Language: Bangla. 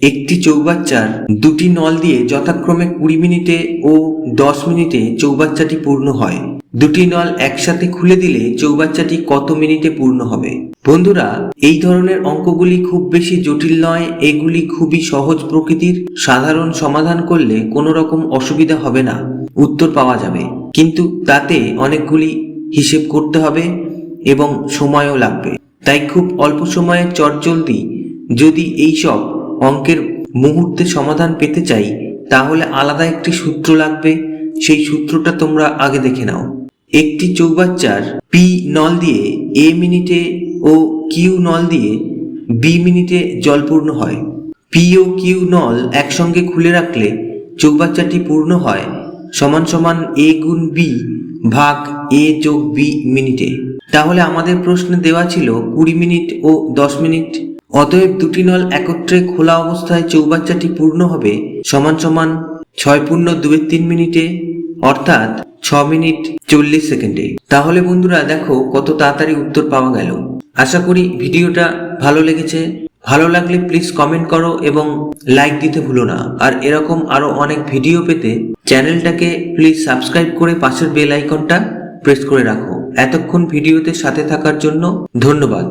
একটি চৌবাচ্চার দুটি নল দিয়ে যথাক্রমে কুড়ি মিনিটে ও দশ মিনিটে চৌবাচ্চাটি পূর্ণ হয়। দুটি নল একসাথে খুলে দিলে চৌবাচ্চাটি কত মিনিটে পূর্ণ হবে? বন্ধুরা, এই ধরনের অঙ্কগুলি খুব বেশি জটিল নয়, এগুলি খুবই সহজ প্রকৃতির, সাধারণ সমাধান করলে কোনো রকম অসুবিধা হবে না, উত্তর পাওয়া যাবে। কিন্তু তাতে অনেকগুলি হিসেব করতে হবে এবং সময়ও লাগবে। তাই খুব অল্প সময়ে চটজলদি যদি এইসব অঙ্কের মুহূর্তে সমাধান পেতে চাই, তাহলে আলাদা একটি সূত্র লাগবে। সেই সূত্রটা তোমরা আগে দেখে নাও। একটি চৌবাচ্চার পি নল দিয়ে এ মিনিটে ও কিউ নল দিয়ে বি মিনিটে জল পূর্ণ হয়। পি ও কিউ নল একসঙ্গে খুলে রাখলে চৌবাচ্চাটি পূর্ণ হয় সমান সমান এ গুণ বি ভাগ এ যোগ বি মিনিটে। তাহলে আমাদের প্রশ্নে দেওয়া ছিল কুড়ি মিনিট ও দশ মিনিট। অতএব দুটি নল একত্রে খোলা অবস্থায় চৌবাচ্চাটি পূর্ণ হবে, সমান সমান ছয় পূর্ণ দুয়ের তিন মিনিটে, অর্থাৎ ছ মিনিট চল্লিশ সেকেন্ডে। তাহলে বন্ধুরা দেখো কত তাড়াতাড়ি উত্তর পাওয়া গেল। আশা করি ভিডিওটা ভালো লেগেছে। ভালো লাগলে প্লিজ কমেন্ট করো এবং লাইক দিতে ভুলো না। আর এরকম আরও অনেক ভিডিও পেতে চ্যানেলটাকে প্লিজ সাবস্ক্রাইব করে পাশের বেল আইকনটা প্রেস করে রাখো। এতক্ষণ ভিডিওতে সাথে থাকার জন্য ধন্যবাদ।